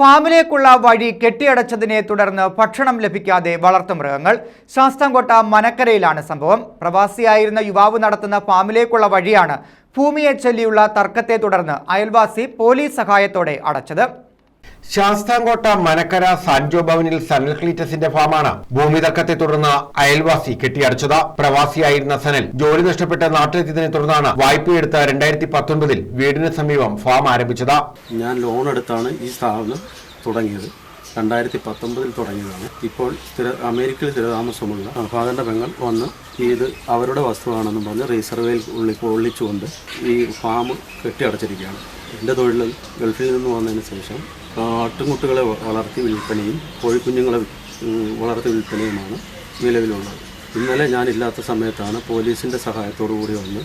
ഫാമിലേക്കുള്ള വഴി കെട്ടിയടച്ചതിനെ തുടർന്ന് ഭക്ഷണം ലഭിക്കാതെ വളർത്തുമൃഗങ്ങൾ ശാസ്താംകോട്ട മനക്കരയിലാണ് സംഭവം. പ്രവാസിയായിരുന്ന യുവാവ് നടത്തുന്ന ഫാമിലേക്കുള്ള വഴിയാണ് ഭൂമിയെ ചൊല്ലിയുള്ള തർക്കത്തെ തുടർന്ന് അയൽവാസി പോലീസ് സഹായത്തോടെ അടച്ചത്. ശാസ്താംകോട്ട മനക്കര സാൻജോ ഭവനിൽ സനൽ ക്ലീറ്റസിന്റെ ഫാമാണ് ഭൂമി തർക്കത്തെ തുടർന്ന് അയൽവാസി കെട്ടിയടച്ചത്. പ്രവാസിയായിരുന്ന സനൽ ജോലി നഷ്ടപ്പെട്ട് നാട്ടിലെത്തിയതിനെ തുടർന്നാണ് വായ്പയെടുത്ത് രണ്ടായിരത്തി പത്തൊൻപതിൽ വീടിന് സമീപം ഫാം ആരംഭിച്ചത്. ഞാൻ ലോൺ എടുത്താണ് ഈ സ്ഥാപനം തുടങ്ങിയത്. രണ്ടായിരത്തി പത്തൊമ്പതിൽ തുടങ്ങിയതാണ്. ഇപ്പോൾ സ്ഥിര അമേരിക്കയിൽ സ്ഥിരതാമസമുള്ള ഫാദറിന്റെ പെങ്ങൾ വന്ന് ഇത് അവരുടെ വസ്തുവാണെന്നും പറഞ്ഞ് റീസർവേയിൽ ഉള്ളി ഒള്ളിച്ചുകൊണ്ട് ഈ ഫാം കെട്ടിയടച്ചിരിക്കുകയാണ്. എന്റെ തൊഴിൽ ഗൾഫിൽ നിന്ന് വന്നതിന് ശേഷം ആട്ടുംകുട്ടികളെ വളർത്തി വിൽപ്പനയും കോഴിക്കുഞ്ഞുങ്ങളെ വളർത്തി വിൽപ്പനയുമാണ് നിലവിലുള്ളത്. ഇന്നലെ ഞാനില്ലാത്ത സമയത്താണ് പോലീസിന്റെ സഹായത്തോടു കൂടി വന്ന്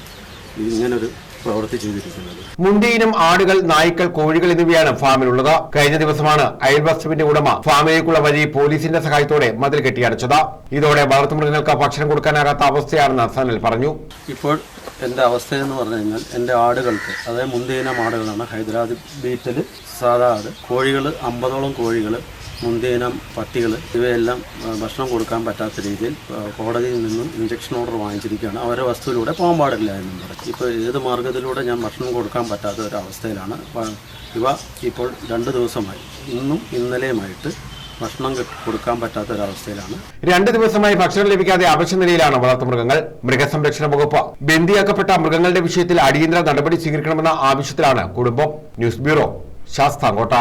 ഇങ്ങനൊരു പ്രവൃത്തി ചെയ്തിരിക്കുന്നത്. മുണ്ടിയിനം ആടുകൾ നായ്ക്കൾ കോഴികൾ എന്നിവയാണ് ഫാമിലുള്ളത്. കഴിഞ്ഞ ദിവസമാണ് അയൽവസ്തുവിന്റെ ഉടമ ഫാമിലേക്കുള്ള വഴി പോലീസിന്റെ സഹായത്തോടെ മതിൽ കെട്ടിയടച്ചത്. ഇതോടെ വളർത്തുമൃഗങ്ങൾക്ക് ഭക്ഷണം കൊടുക്കാനാകാത്ത അവസ്ഥയാണെന്ന് സനൽ പറഞ്ഞു. ഇപ്പോൾ എന്റെ അവസ്ഥയെന്ന് പറഞ്ഞു കഴിഞ്ഞാൽ എന്റെ ആടുകൾക്ക് അതായത് മുന്തിയിനം ആടുകളാണ് ഹൈദരാബാദ് ബീറ്റൽ സാധാ ആട് കോഴികൾ അമ്പതോളം കോഴികൾ മുന്തിയിനം പട്ടികൾ ഇവയെല്ലാം ഭക്ഷണം കൊടുക്കാൻ പറ്റാത്ത രീതിയിൽ കോടതിയിൽ നിന്നും ഇഞ്ചക്ഷൻ ഓർഡർ വാങ്ങിച്ചിരിക്കുകയാണ്. അവരെ വസ്തുവിലൂടെ പോകാൻ പാടില്ല എന്നും പറയും ഇപ്പോൾ ഏത് മാർഗത്തിലൂടെ ഞാൻ ഭക്ഷണം കൊടുക്കാൻ പറ്റാത്ത ഒരു അവസ്ഥയിലാണ്. ഇവ ഇപ്പോൾ രണ്ട് ദിവസമായി. ഇന്നും ഇന്നലെയുമായിട്ട് ഭക്ഷണം കൊടുക്കാൻ പറ്റാത്ത ഒരവസ്ഥയിലാണ് രണ്ട് ദിവസമായി ഭക്ഷണം ലഭിക്കാതെ അവശ്യനിലയിലാണ് വളർത്തുമൃഗങ്ങൾ മൃഗസംരക്ഷണ വകുപ്പ് ബന്ദിയാക്കപ്പെട്ട മൃഗങ്ങളുടെ വിഷയത്തിൽ അടിയന്തര നടപടി സ്വീകരിക്കണമെന്ന ആവശ്യത്തിലാണ് കുടുംബം. News bureau Sasthamcotta.